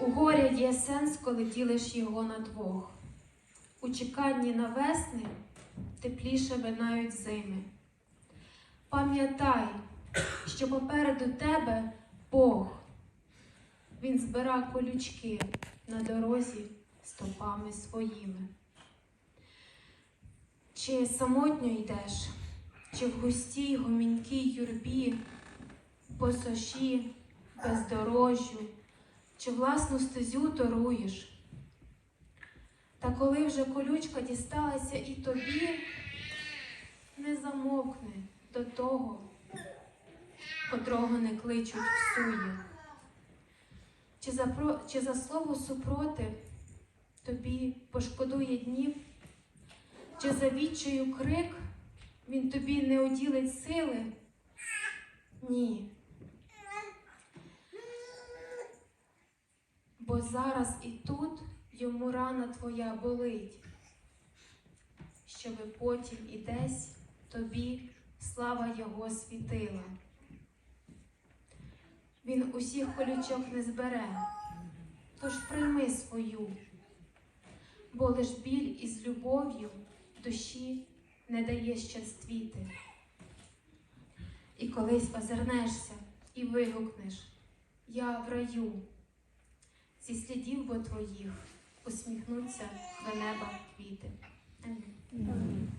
у горя є сенс, коли ділиш його на двох. У чеканні на весни тепліше минають зими. Пам'ятай, що попереду тебе Бог. Він збира колючки на дорозі стопами своїми. Чи самотньо йдеш, чи в густій гомінькій юрбі, по соші, бездорожжю, чи власну стезю торуєш? Та коли вже колючка дісталася і тобі, не замовкни до того, котрого не кличуть в сує. Чи за, про- чи за слово супроти тобі пошкодує днів, чи за відчаю крик він тобі не уділить сили? Ні. Бо зараз і тут йому рана твоя болить, щоби потім і десь тобі слава його світила. Він усіх колючок не збере, тож прийми свою, бо лиш біль із любов'ю душі не дає щаствіти. І колись озирнешся і вигукнеш Я в раю. Зі слідів бо твоїх усміхнуться до неба квіти. Амінь.